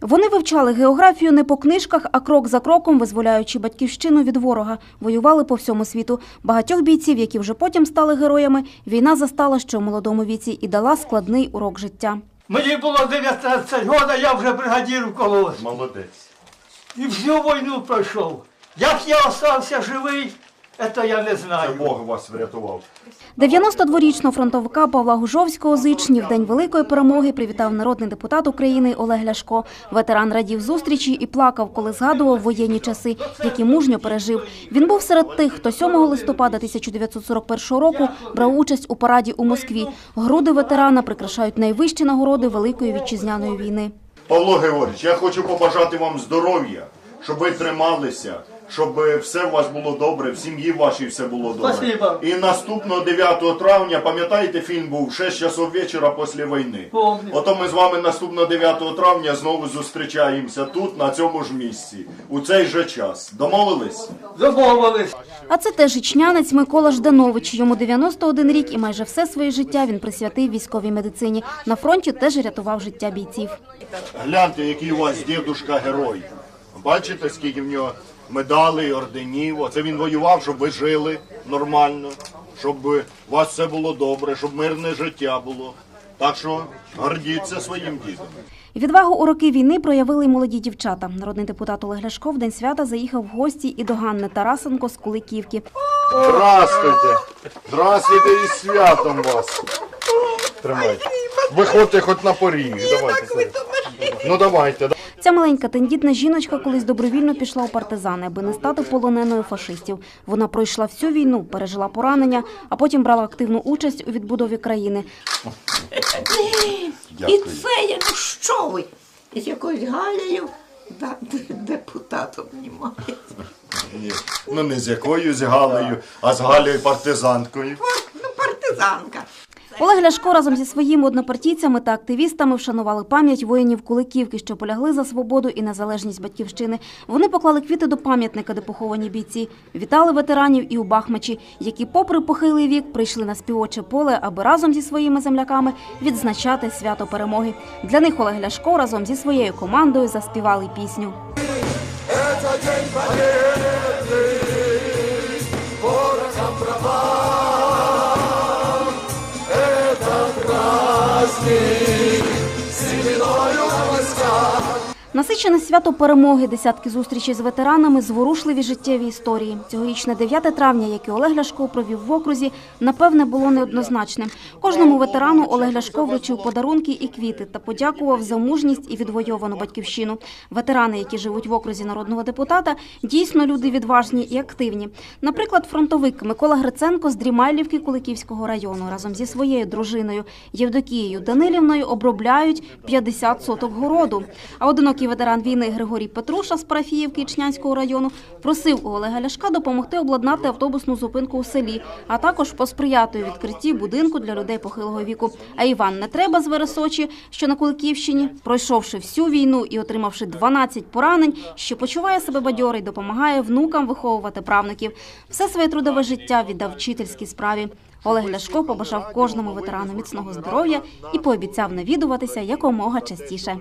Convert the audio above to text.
Вони вивчали географію не по книжках, а крок за кроком, визволяючи батьківщину від ворога. Воювали по всьому світу. Багатьох бійців, які вже потім стали героями, війна застала ще в молодому віці і дала складний урок життя. Мені було 19 років, я вже бригадір в колосі. Молодець. І всю війну пройшов. Як я остався живий, це я не Це знаю. Бог вас врятував. 92-річного фронтовика Павла Гужовського з Ічні в день великої перемоги привітав народний депутат України Олег Ляшко. Ветеран радів зустрічі і плакав, коли згадував воєнні часи, які мужньо пережив. Він був серед тих, хто 7 листопада 1941 року брав участь у параді у Москві. Груди ветерана прикрашають найвищі нагороди Великої вітчизняної війни. Павло Георгійович, я хочу побажати вам здоров'я, щоб ви трималися, щоб все у вас було добре, в сім'ї вашій все було добре. Спасибо. І наступного 9 травня, пам'ятаєте, фільм був 6 часов вечора після війни. Помню. Ото ми з вами наступного 9 травня знову зустрічаємося тут, на цьому ж місці, у цей же час. Домовились? Домовились. А це теж ічнянець Микола Жданович. Йому 91 рік і майже все своє життя він присвятив військовій медицині. На фронті теж рятував життя бійців. Гляньте, який у вас дідушка герой. Бачите, скільки в нього медалей, орденів. Оце він воював, щоб ви жили нормально, щоб у вас все було добре, щоб мирне життя було. Так що гордіться своїм дідом. Відвагу у роки війни проявили й молоді дівчата. Народний депутат Олег Ляшко в день свята заїхав в гості і до Ганни Тарасенко з Куликівки. Здравствуйте! Здравствуйте і святом вас! Тримайте. Виходьте хоч на поріг. Давайте. Ну давайте. Ця маленька тендітна жіночка колись добровільно пішла у партизани, аби не стати полоненою фашистів. Вона пройшла всю війну, пережила поранення, а потім брала активну участь у відбудові країни. І це я ну що ви? З якоюсь Галею да, депутатом знімає. Ні. Ну не з якоюсь Галею, а з Галею партизанткою. Ну, партизанка. Олег Ляшко разом зі своїми однопартійцями та активістами вшанували пам'ять воїнів Куликівки, що полягли за свободу і незалежність батьківщини. Вони поклали квіти до пам'ятника, де поховані бійці. Вітали ветеранів і у Бахмачі, які, попри похилий вік, прийшли на співоче поле, аби разом зі своїми земляками відзначати свято перемоги. Для них Олег Ляшко разом зі своєю командою заспівали пісню. Насичене свято перемоги, десятки зустрічей з ветеранами, зворушливі життєві історії. Цьогорічне 9 травня, яке Олег Ляшко провів в окрузі, напевне, було неоднозначним. Кожному ветерану Олег Ляшко вручив подарунки і квіти та подякував за мужність і відвойовану батьківщину. Ветерани, які живуть в окрузі народного депутата, дійсно люди відважні і активні. Наприклад, фронтовик Микола Гриценко з Дрімайлівки Куликівського району разом зі своєю дружиною Євдокією Данилівною обробляють 50 соток городу. А одинокий ветеран війни Григорій Петруша з Парафіївки Ічнянського району просив у Олега Ляшка допомогти обладнати автобусну зупинку у селі, а також посприяти у відкритті будинку для людей похилого віку. А Іван не треба з Вересочі, що на Куликівщині, пройшовши всю війну і отримавши 12 поранень, що почуває себе бадьорий, допомагає внукам виховувати правнуків. Все своє трудове життя віддав вчительській справі. Олег Ляшко побажав кожному ветерану міцного здоров'я і пообіцяв навідуватися якомога частіше.